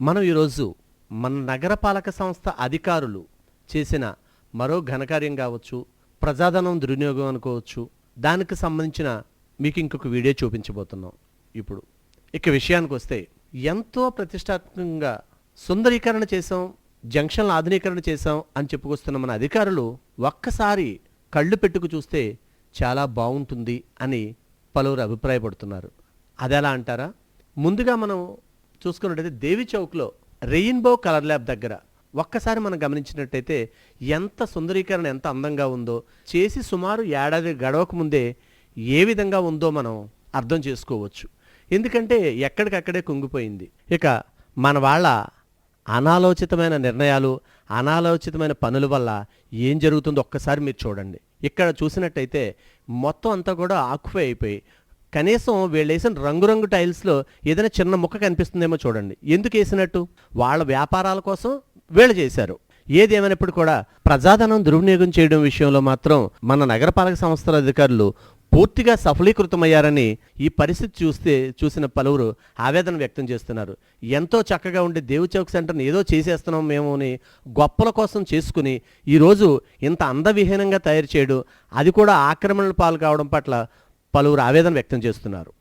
మనం ఈరోజు మన నగరపాలక సంస్థ అధికారులు చేసిన మరో ఘనకార్యం కావచ్చు ప్రజాధనం దుర్వినియోగం అనుకోవచ్చు. దానికి సంబంధించిన మీకు ఇంకొక వీడియో చూపించబోతున్నాం ఇప్పుడు. ఇక విషయానికి వస్తే ఎంతో ప్రతిష్టాత్మకంగా సుందరీకరణ చేసాం జంక్షన్ల ఆధునీకరణ చేసాం అని చెప్పుకొస్తున్న మన అధికారులు ఒక్కసారి కళ్ళు పెట్టుకు చూస్తే చాలా బాగుంటుంది అని పలువురు అభిప్రాయపడుతున్నారు. అదెలా అంటారా? ముందుగా మనం చూసుకున్నట్టయితే దేవి చౌక్లో రెయిన్బో కలర్ ల్యాబ్ దగ్గర ఒక్కసారి మనం గమనించినట్టయితే ఎంత సుందరీకరణ ఎంత అందంగా ఉందో చేసి సుమారు ఏడాది గడవక ముందే ఏ విధంగా ఉందో మనం అర్థం చేసుకోవచ్చు. ఎందుకంటే ఎక్కడికక్కడే కుంగిపోయింది. ఇక మన వాళ్ళ అనాలోచితమైన నిర్ణయాలు అనాలోచితమైన పనుల వల్ల ఏం జరుగుతుందో ఒక్కసారి మీరు చూడండి. ఇక్కడ చూసినట్టయితే మొత్తం అంతా కూడా ఆక్యుపై అయిపోయి కనీసం వీళ్ళు వేసిన రంగురంగు టైల్స్లో ఏదైనా చిన్న ముక్క కనిపిస్తుందేమో చూడండి. ఎందుకు వేసినట్టు? వాళ్ళ వ్యాపారాల కోసం వీళ్ళు చేశారు. ఏది కూడా ప్రజాధనం దుర్వినియోగం చేయడం విషయంలో మాత్రం మన నగరపాలక సంస్థల అధికారులు పూర్తిగా సఫలీకృతమయ్యారని ఈ పరిస్థితి చూస్తే చూసిన పలువురు ఆవేదన వ్యక్తం చేస్తున్నారు. ఎంతో చక్కగా ఉండే దేవు చౌక్ సెంటర్ని ఏదో చేసేస్తున్నాం మేము అని గొప్పల కోసం చేసుకుని ఈరోజు ఇంత అందవిహీనంగా తయారు చేయడం అది కూడా ఆక్రమణల పాలు కావడం పట్ల పలువురు ఆవేదన వ్యక్తం చేస్తున్నారు.